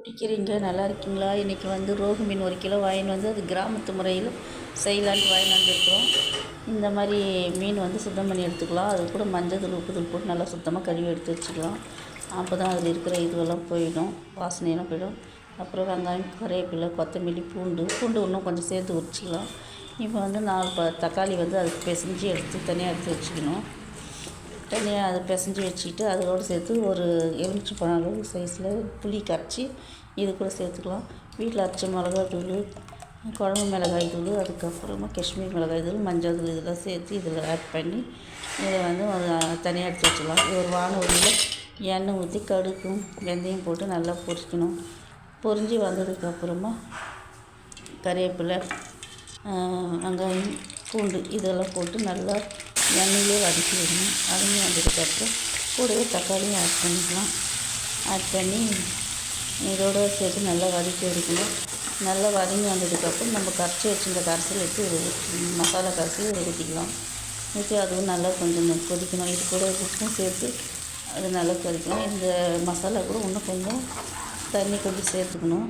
பிடிக்கிறீங்க நல்லா இருக்கீங்களா? இன்றைக்கி வந்து ரோகு மீன் ஒரு கிலோ வாங்கின்னு வந்து அது கிராமத்து முறையில் செய்யலான்ட்டு வாங்கின்னு வந்துருக்கோம் இந்த மாதிரி மீன் வந்து சுத்தம் பண்ணி எடுத்துக்கலாம். அது கூட மஞ்சள் தூள் உப்பு தூள் போட்டு நல்லா சுத்தமாக கழுவி எடுத்து வச்சுக்கலாம். அப்போ தான் அதில் இருக்கிற இதுவெல்லாம் போயிடும் வாசனையெல்லாம் போயிடும். அப்புறம் வெங்காயம் கருவேப்பிலை கொத்தமல்லி பூண்டு பூண்டு இன்னும் கொஞ்சம் சேர்த்து உரிச்சிக்கலாம். இப்போ வந்து நாலு ப தக்காளி வந்து அதுக்கு பிசைஞ்சு எடுத்து தனியாக எடுத்து வச்சுக்கணும். தனியாக அதை பிசைஞ்சு வச்சுக்கிட்டு அதோடு சேர்த்து ஒரு எலுமிச்சை பழம் அளவு சைஸில் புளி கரைச்சி இது கூட சேர்த்துக்கலாம். வீட்டில் அரைச்ச மிளகாய் தூள் குழம்பு மிளகாய் தூள் அதுக்கப்புறமா காஷ்மீர் மிளகாய் தூள் மஞ்சள் தூள் இதெல்லாம் சேர்த்து இதில் ஆட் பண்ணி இதை வந்து ஒரு தனியாக எடுத்து வச்சுக்கலாம் இது ஒரு வானொலியில் எண்ணெய் ஊற்றி கடுக்கும் வெந்தயம் போட்டு நல்லா பொரிக்கணும். பொரிஞ்சு வந்ததுக்கப்புறமா கறிவேப்பிலை வெங்காயம் பூண்டு இதெல்லாம் போட்டு நல்லா எண்ணெயிலே வதக்கி விடணும். வதங்கி வந்ததுக்கப்புறம் கூடவே தக்காளியும் ஆட் பண்ணிக்கலாம். ஆட் பண்ணி இதோடு சேர்த்து நல்லா வதக்கி எடுக்கணும். நல்லா வதங்கி வந்ததுக்கப்புறம் நம்ம கரைச்சி வச்சுருந்த கரைசல் எடுத்து மசாலா கரைசல் ஊற்றிக்கலாம் ஊற்றி அதுவும் நல்லா கொஞ்சம் கொதிக்கணும். இது கூட உப்பும் சேர்த்து அது நல்லா கொதிக்கணும். இந்த மசாலா கூட இன்னும் கொஞ்சம் தண்ணி கொஞ்சம் சேர்த்துக்கணும்.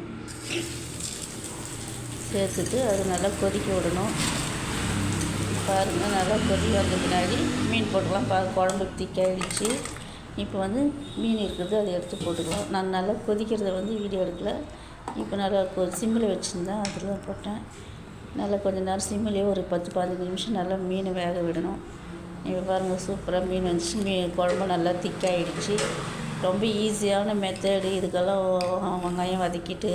சேர்த்துட்டு அது நல்லா கொதிக்க விடணும். பாருங்கள் நல்லா கொதி வந்த பின்னாடி மீன் போட்டுக்கலாம். பா குழம்பு திக்காயிடுச்சு. இப்போ வந்து மீன் இருக்குது அதை எடுத்து போட்டுக்கலாம். நான் நல்லா கொதிக்கிறத வந்து வீடியோ எடுக்கல. இப்போ நல்லா கொ சிம்மில் வச்சுருந்தேன் அதில் தான் போட்டேன். நல்லா கொஞ்சம் நேரம் சிம்மிலே ஒரு பத்து பதினஞ்சு நிமிஷம் நல்லா மீனை வேக விடணும். இப்போ பாருங்கள் சூப்பராக மீன் வந்துச்சு. மீன் குழம்பு நல்லா திக்காயிடுச்சு. ரொம்ப ஈஸியான மெத்தடு இதுக்கெல்லாம் வெங்காயம் வதக்கிட்டு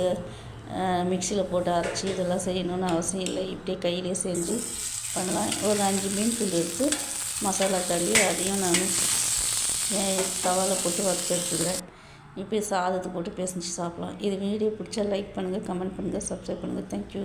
மிக்சியில் போட்டு அரைச்சி இதெல்லாம் செய்யணுன்னு அவசியம் இல்லை. இப்படியே கையிலே செஞ்சு பண்ணலாம் ஒரு அஞ்சு மீன் துண்டு எடுத்து மசாலா தள்ளி அதையும் நான் தவாவில் போட்டு வறுத்து எடுத்துக்கிறேன். இப்போ சாதத்தை போட்டு பிசைஞ்சு சாப்பிட்லாம். இது வீடியோ பிடிச்சா லைக் பண்ணுங்கள் கமெண்ட் பண்ணுங்கள் சப்ஸ்கிரைப் பண்ணுங்கள் தேங்க்யூ